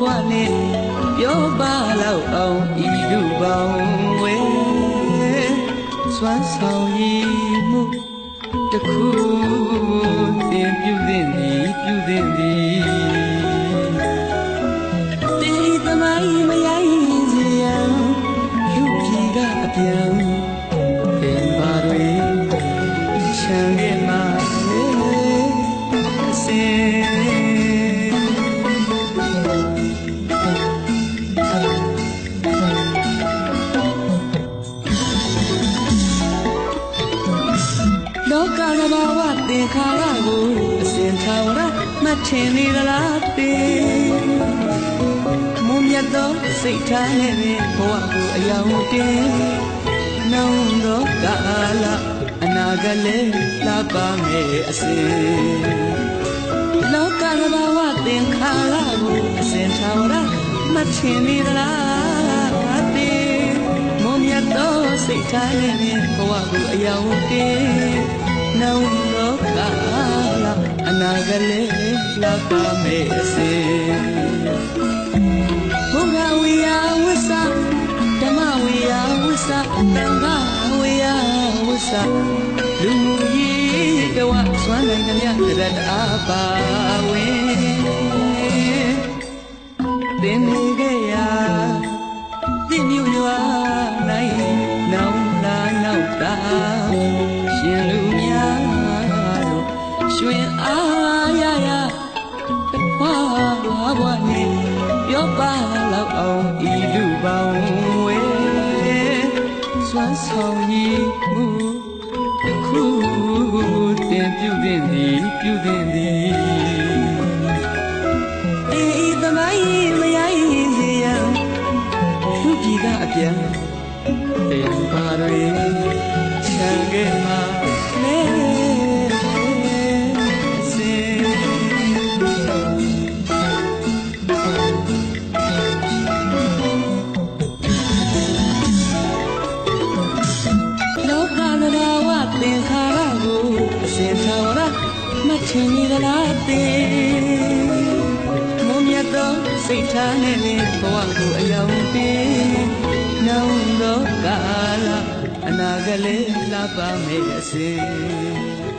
ဘွားနဲ့ပြောပါလောက်အောင်ဤလူပေါင်းဝဲစွမ်းဆောင်ရည်မှုတစ်ခုသင်ပြုသင့်သည်ပြုသင့်သည် လောကကဘာဝသင်္ခါရကိုအစဉ်ထာဝရမှတ်ထင်နေသလားတေမုံမြတ်သောစိတ်ထားနဲ့ပင်ဘဝကိုအယောင်တင်နှောင်းသောကာလအနာဂတ်လည်းလာပါမယ်အစဉ်လောကရဘာဝသင်္ခါရကိုအစဉ်ထာဝရမထင်နေသလားတေမုံမြတ်သောစိတ်ထားနဲ့ပင်ဘဝကိုအယောင်တင် နှောင်းသောကာလအနာဂတ်လည်းလာပါမယ်အစဉ်ဘုရားဝေယဝိသဓမ္မဝေယဝိသတန်ခါဝေယဝိသလူမှုရေးဘဝစွမ်းနိုင်ကြမြတရတအားပါဝင်သင်နေခဲ့ရာ ရွှင်အားရရဘွားဘွားနေပြောပါလောက်အောင်ဤလူပေါင်းဝဲစွမ်းဆောင်ရည်မှုတစ်ခုတင်ပြုသင့်သည်ပြုသင့်သည်အေးသမိုင်းမယိုင်းစီယံလူပြည်ကအပြန်တင်ပါတွေချမ်းခဲ့မှာလဲ မထင်နေသလားသေမုံမြတ်သောစိတ်ထားနဲ့ပင်ဘဝကိုအယောင်ပေးနောင်သောကာလအနာဂတ်လေးလာပါမယ်အစဉ်